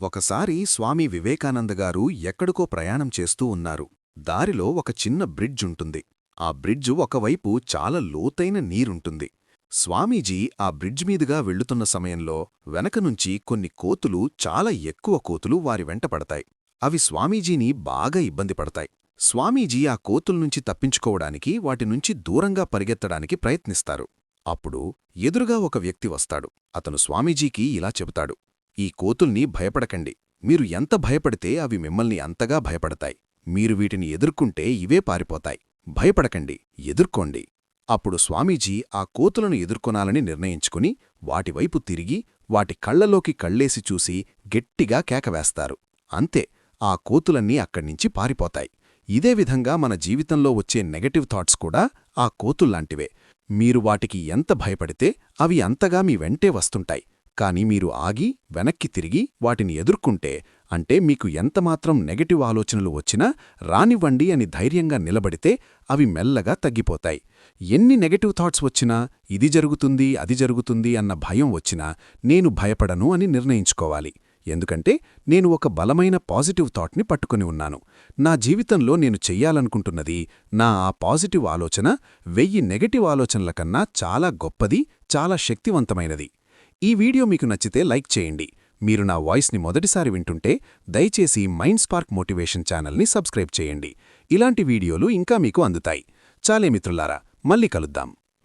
ఒకసారి స్వామి వివేకానంద గారు ఎక్కడికో ప్రయాణం చేస్తూ ఉన్నారు. దారిలో ఒక చిన్న బ్రిడ్జ్ ఉంటుంది. ఆ బ్రిడ్జ్ ఒకవైపు చాలా లోతైన నీరుంటుంది. స్వామీజీ ఆ బ్రిడ్జ్ మీదుగా వెళ్ళుతున్న సమయంలో వెనకనుంచి కొన్ని కోతులు చాలా ఎక్కువ కోతులు వారి వెంట పడతాయి. అవి స్వామీజీని బాగా ఇబ్బంది పడతాయి. స్వామీజీ ఆ కోతుల్నుంచి తప్పించుకోవడానికి వాటినుంచి దూరంగా పరిగెత్తడానికి ప్రయత్నిస్తారు. అప్పుడు ఎదురుగా ఒక వ్యక్తి వస్తాడు. అతను స్వామీజీకి ఇలా చెబుతాడు. ఈ కోతుల్ని భయపడకండి. మీరు ఎంత భయపడితే అవి మిమ్మల్ని అంతగా భయపడతాయి. మీరు వీటిని ఎదుర్కొంటే ఇవే పారిపోతాయి. భయపడకండి ఎదుర్కోండి. అప్పుడు స్వామీజీ ఆ కోతులను ఎదుర్కొనాలని నిర్ణయించుకుని వాటివైపు తిరిగి వాటి కళ్ళలోకి కళ్ళేసి చూసి గట్టిగా కేకవేస్తారు అంతే ఆ కోతులన్నీ అక్కడ్నించి పారిపోతాయి. ఇదే విధంగా మన జీవితంలో వచ్చే నెగటివ్ థాట్స్ కూడా ఆ కోతుల్లాంటివే. మీరు వాటికి ఎంత భయపడితే అవి అంతగా మీ వెంటే వస్తుంటాయి. కాని మీరు ఆగి వెనక్కి తిరిగి వాటిని ఎదుర్కొంటే అంటే మీకు ఎంతమాత్రం నెగటివ్ ఆలోచనలు వచ్చినా రానివ్వండి అని ధైర్యంగా నిలబడితే అవి మెల్లగా తగ్గిపోతాయి. ఎన్ని నెగటివ్ థాట్స్ వచ్చినా ఇది జరుగుతుంది అది జరుగుతుంది అన్న భయం వచ్చినా నేను భయపడను అని నిర్ణయించుకోవాలి. ఎందుకంటే నేను ఒక బలమైన పాజిటివ్ థాట్ని పట్టుకుని ఉన్నాను. నా జీవితంలో నేను చెయ్యాలనుకుంటున్నది నా ఆ పాజిటివ్ ఆలోచన వెయ్యి నెగటివ్ ఆలోచనల కన్నా చాలా గొప్పది చాలా శక్తివంతమైనది. ఈ వీడియో మీకు నచ్చితే లైక్ చేయండి. మీరు నా వాయిస్ని మొదటిసారి వింటుంటే దయచేసి మైండ్ స్పార్క్ మోటివేషన్ ఛానల్ని సబ్స్క్రైబ్ చేయండి. ఇలాంటి వీడియోలు ఇంకా మీకు అందుతాయి. చాలే మిత్రులారా మళ్ళీ కలుద్దాం.